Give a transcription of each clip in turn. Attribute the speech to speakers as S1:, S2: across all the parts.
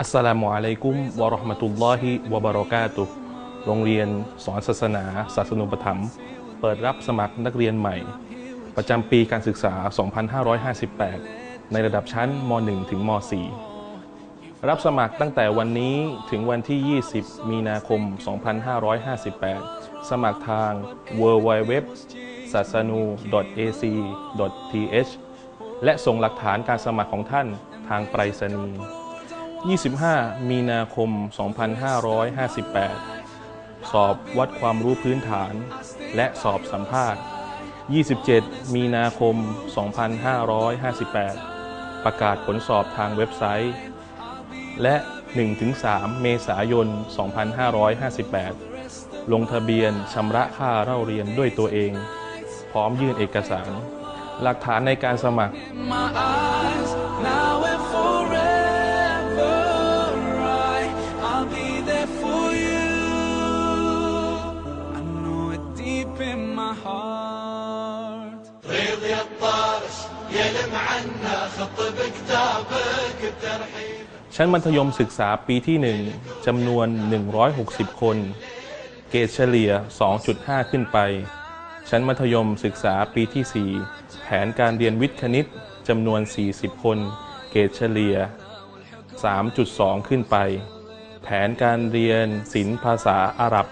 S1: อัสสลามุอะลัยกุมวะราะห์มะตุลลอฮิวะบะเราะกาตุโรงเรียนสอนศาสนา ศาสนูปถัมภ์เปิดรับสมัครนักเรียนใหม่ ประจำปีการศึกษา 2558 ในระดับชั้นม .1 ถึงม .4 รับสมัครตั้งแต่วันนี้ถึงวันที่ 20 มีนาคม 2558 สมัครทาง w w w s a s a n u ac th และส่งหลักฐานการสมัครของท่านทางไปรษณีย์ 25 มีนาคม 2558 สอบวัดความรู้พื้นฐาน และสอบสัมภาษณ์ 27 มีนาคม 2558 ประกาศผลสอบทางเว็บไซต์ และ 1-3 เมษายน 2558 ลงทะเบียนชำระค่าเล่าเรียนด้วยตัวเอง พร้อมยื่นเอกสาร หลักฐานในการสมัคร
S2: عنا خط بكتابك الترحيب
S1: ชั้นมัธยมศึกษาปีที่ 1 จำนวน 160 คน เกรดเฉลี่ย 2.5 ขึ้นไป ชั้นมัธยมศึกษาปีที่ 4 แผนการเรียนวิทย์คณิต จำนวน 40 คน เกรดเฉลี่ย 3.2 ขึ้นไป แผนการเรียนศิลป์ภาษาอาหรับ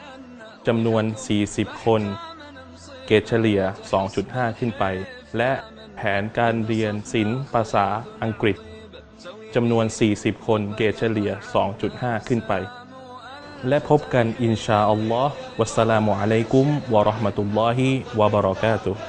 S1: จำนวน 40 คน เกรดเฉลี่ย 2.5 ขึ้นไป และ แผนการเรียนศิลป์ภาษาอังกฤษจำนวน 40 คนเกรดเฉลี่ย 2.5 ขึ้นไป และพบกันอินชาอัลลอฮ์วัสสลามุอะลัยกุมวะเราะห์มะตุลลอฮิวะบะเราะกาตุฮ์